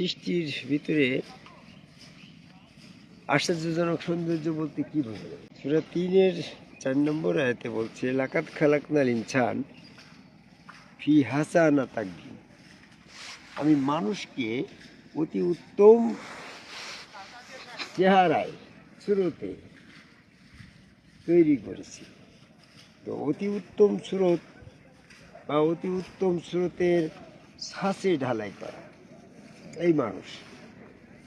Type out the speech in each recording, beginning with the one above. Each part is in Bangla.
সৃষ্টির ভিতরে আশ্চর্যজনক সৌন্দর্য বলতে কি বোঝা যায়? সুরা তিনের চার নম্বর আয়াতে বলছে লাকাত খালাকনাল ইনসান ফি হাসানা তাকদিম আমি মানুষকে অতি উত্তম চেহারায়, সুরতে তৈরি করেছি। তো অতি উত্তম সুরত বা অতি উত্তম স্রোতের ছাঁচে ঢালাই করা। এই মানুষ।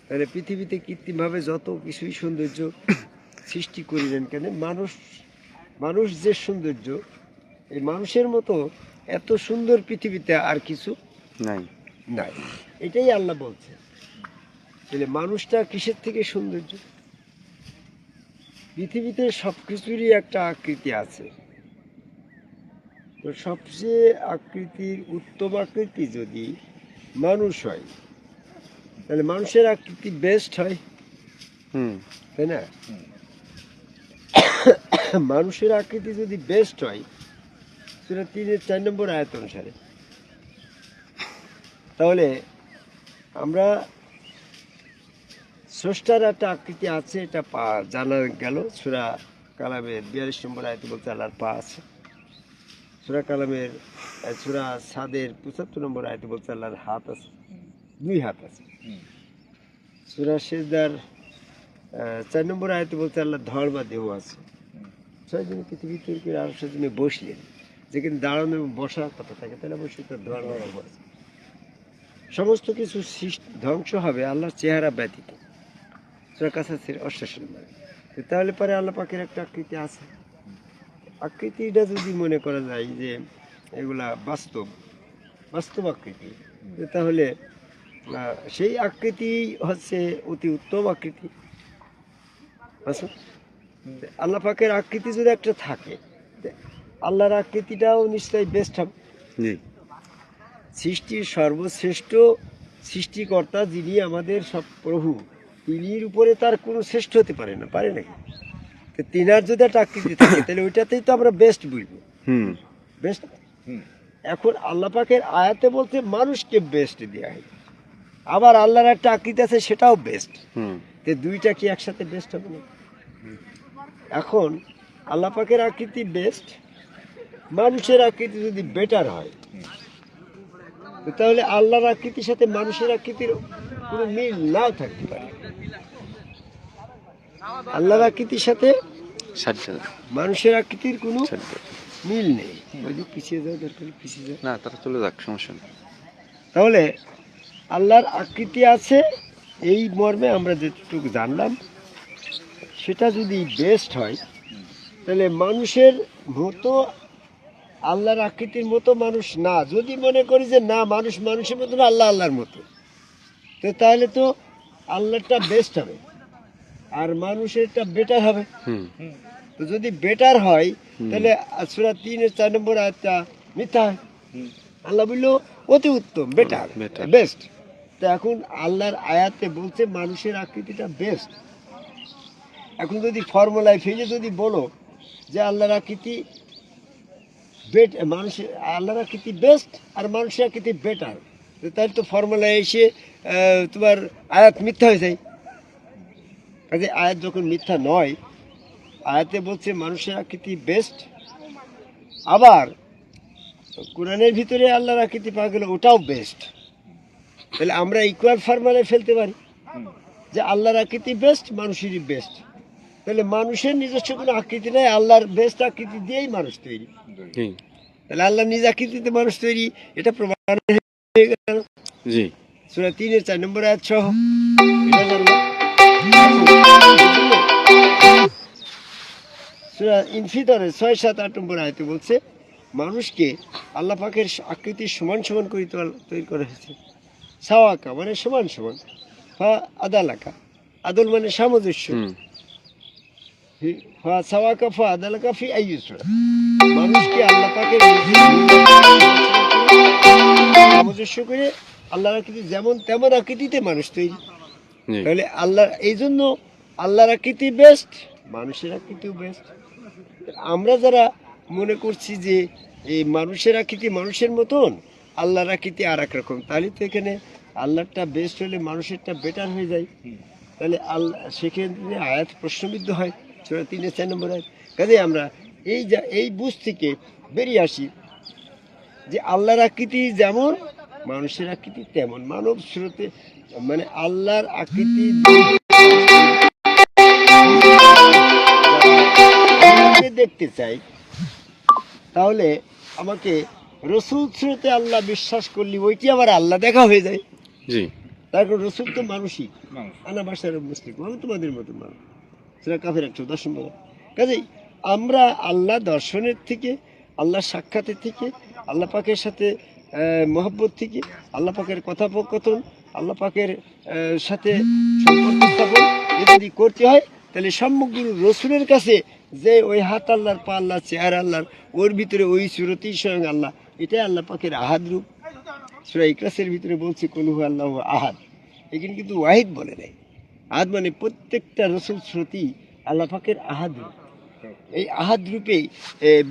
তাহলে পৃথিবীতে কৃত্রিমভাবে যত কিছুই সৌন্দর্য সৃষ্টি করিলেন কেন মানুষ মানুষ যে সৌন্দর্য এই মানুষের মতো এত সুন্দর পৃথিবীতে আর কিছু নাই। নাই। এটাই আল্লাহ বলছেন তাহলে মানুষটা কিসের থেকে সৌন্দর্য? পৃথিবীতে সব কিছুরই একটা আকৃতি আছে। তো সবচেয়ে আকৃতির উত্তম আকৃতি যদি মানুষ হয় তাহলে মানুষের আকৃতি বেস্ট হয়। হুম। তাই না? মানুষের আকৃতি যদি বেস্ট হয় সেটা তিনের চার নম্বর আয়ত অনুসারে তাহলে আমরা স্রষ্টার একটা আকৃতি আছে এটা পা জানা গেল। সুরা কালামের বিয়াল্লিশ নম্বর আয়তে বলতে আল্লাহর পা আছে। সুরা কালামের সুরা সাদের পঁচাত্তর নম্বর আয়তে বলতে আল্লাহর হাত আছে। দুই হাত আছে সুরা সেজদার চার নম্বর আয়তে বলতে আল্লাহ ধর বা দেহ আছে। ছয় দিন পৃথিবী তৈরি করে আরও দিনে বসলেন। যেখানে দাঁড়ানো এবং বসার কথা থাকে তাহলে অবশ্যই তার ধর বা দেহ আছে। সমস্ত কিছু ধ্বংস হবে আল্লাহর চেহারা ব্যতীত। সুরা কাছাছের অষ্টাশি নম্বর। তাহলে পরে আল্লাহ পাখির একটা আকৃতি আছে। আকৃতিটা যদি মনে করা যায় যে এগুলা বাস্তব বাস্তব আকৃতি তাহলে সেই আকৃতি হচ্ছে অতি উত্তম আকৃতি। বুঝছ? আল্লাহ পাকের আকৃতি যদি একটা থাকে আল্লাহর আকৃতিটাও নিশ্চয়ই বেস্ট হবে। সৃষ্টির সর্বশ্রেষ্ঠ সৃষ্টিকর্তা যিনি আমাদের সব প্রভু তিনির উপরে তার কোনো শ্রেষ্ঠ হতে পারে না পারে নাকি? তো তিনার যদি একটা আকৃতি থাকে তাহলে ওইটাতেই তো আমরা বেস্ট বুঝব। হুম। বেস্ট এখন আল্লাহ পাকের আয়াতে বলতে মানুষকে বেস্ট দেওয়া হয় আবার আল্লাহর একটা আকৃতি আছে সেটাও বেস্ট হুম। তো দুইটা কি একসাথে বেস্ট হবে না এখন আল্লাহ পাকের আকৃতি বেস্ট মানুষের আকৃতি যদি বেটার হয় তাহলে আল্লাহর আকৃতির সাথে মানুষের আকৃতির কোনো মিল নাও থাকতে পারে। আল্লাহর আকৃতির সাথে মানুষের আকৃতির কোনো মিল নেই। পিছিয়ে যাও দরকার পিছিয়ে যাও। না তারা চলে যাক সমস্যা তাহলে আল্লাহর আকৃতি আছে এই মর্মে আমরা যেটুকু জানলাম সেটা যদি বেস্ট হয় তাহলে মানুষের মতো আল্লাহর আকৃতির মতো মানুষ না। যদি মনে করি যে না মানুষ মানুষের মতো না আল্লাহ আল্লাহর মতো। তো তাহলে তো আল্লাহটা বেস্ট হবে। আর মানুষেরটা বেটার হবে। হুম। তো যদি বেটার হয় তাহলে সুরা তিনের চার নম্বর আয়াতটা মিথ্যা হয়। আল্লাহ বলল অতি উত্তম বেটার। বেস্ট তো এখন আল্লাহর আয়াতে বলছে মানুষের আকৃতিটা বেস্ট এখন যদি ফর্মুলায় ফেলে যদি বলো যে আল্লাহর আকৃতি বেট মানুষের আল্লাহর আকৃতি বেস্ট আর মানুষের আকৃতি বেটার তাহলে তো ফর্মুলায় এসে তোমার আয়াত মিথ্যা হয়ে যায়। কাজে আয়াত যখন মিথ্যা নয় আয়াতে বলছে মানুষের আকৃতি বেস্ট আবার কোরআনের ভিতরে আল্লাহর আকৃতি পাওয়া গেলে ওটাও বেস্ট তাহলে আমরা ইকুয়াল ফর্মালে ফেলতে পারি। যে আল্লাহর আকৃতি বেস্ট মানুষেরই বেস্ট তাহলে মানুষের নিজস্ব কোনো আকৃতি নেই আল্লাহর বেস্ট আকৃতি দিয়েই মানুষ তৈরি। তাহলে আল্লাহ নিজ আকৃতিতে মানুষ তৈরি এটা প্রমাণ হয়ে গেল। জি। সুরা তিনের চার নম্বর আয়াত সহ। সুরা ইনফিতরের ছয় সাত আট নম্বর আয়তে বলছে মানুষকে আল্লাহ পাকের আকৃতির সমান সমান করে তৈরি করা হয়েছে। সাওয়াকা মানে সমান সমান। ফা আদালাকা। আদল মানে সামঞ্জস্য। ফি- সাওয়াকা ফা আদালাকা ফি আইয়ুসরা। মানুষকে আল্লাহ পাকের সামঞ্জস্য করে আল্লাহর আকৃতি যেমন তেমন আকৃতিতে মানুষ তৈরি। তাহলে আল্লাহ এই জন্য আল্লাহর আকৃতি বেস্ট মানুষের আকৃতিও বেস্ট আমরা যারা মনে করছি যে এই মানুষের আকৃতি মানুষের মতন? আল্লাহর আকৃতি আর এক রকম। তাহলে তো এখানে আল্লাহটা বেস্ট হলে মানুষেরটা বেটার হয়ে যায়। তাহলে আল্লাহ সেখানে আয়াত প্রশ্নবিদ্ধ হয় সুরা তিনে চার নম্বর আয়াত। কাজে আমরা এই যা এই বুঝ থেকে বেরিয়ে আসি যে আল্লাহর আকৃতি যেমন মানুষের আকৃতি তেমন। মানব স্রোতে মানে আল্লাহর আকৃতি দেখতে চাই তাহলে আমাকে রসুল স্রোতে আল্লাহ বিশ্বাস করলি ওইটি আবার আল্লাহ দেখা হয়ে যায়। জি। তারপর রসুল তো মানুষই। আনা বাসার মুসলিম আমি তোমাদের মতো মানুষ। সেটা কাফের একশো নম্বর। কাজেই আমরা আল্লাহ দর্শনের থেকে আল্লাহ সাক্ষাতের থেকে আল্লাহ পাকের সাথে মহব্বত থেকে আল্লাহ পাকের কথোপকথন আল্লাহ পাকের সাথে সম্পর্ক স্থাপন যদি করতে হয় তাহলে সমগ্র রসুলের কাছে যে ওই হাত আল্লাহর পা আল্লাহ, চেহারা আল্লাহর, ওর ভিতরে ওই সুরতেই স্বয়ং আল্লাহ। এটাই আল্লাহ পাকের আহাদ রূপ। সুরা ইকলাসের ভিতরে বলছে, কলুহু আল্লাহ আহাদ। এখানে কিন্তু ওয়াহিদ বলে নাই। আহাদ মানে প্রত্যেকটা রসুল শ্রুতি আল্লাহ পাকের আহাদ রূপ। এই আহাদ রূপে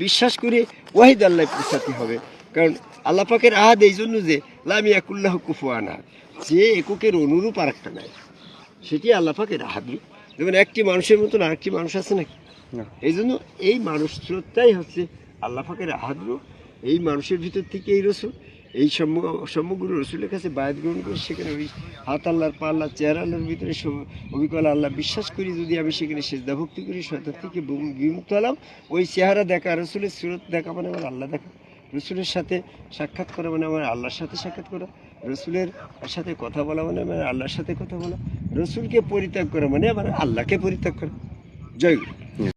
বিশ্বাস করে ওয়াহিদ আল্লাহ পৌঁছাতে হবে। কারণ আল্লাহ পাকের আহাদ এই জন্য যে লামিয়াকুল্লাহ কুফুয়ান যে এককের অনুরূপ আর একটা নাই। সেটি আল্লাহ পাকের আহাদ রূপ। যেমন একটি মানুষের মতন আরেকটি মানুষ আছে নাকি। এই জন্য এই মানুষ হচ্ছে আল্লাহ ফাঁকের আহাদ রূপ এই মানুষের ভিতর থেকে এই রসুল, এই সমগ্র রসুলের কাছে বায়াত গ্রহণ করে সেখানে ওই হাত আল্লাহর পা আল্লাহ চেহারা আল্লাহর ভিতরে অবিকল আল্লাহ বিশ্বাস করি, যদি আমি সেখানে সেজদা ভক্তি করি, শয়তান থেকে বিমু- বিমুক্ত হলাম, ওই চেহারা দেখা, রসুলের সুরত দেখা মানে আমার আল্লাহ দেখা। রসুলের সাথে সাক্ষাৎ করা মানে আমার আল্লাহর সাথে সাক্ষাৎ করা। রসুলের সাথে কথা বলা মানে আমার আল্লাহর সাথে কথা বলা। রসুলকে পরিত্যাগ করা মানে আমার আল্লাহকে পরিত্যাগ করা। জয়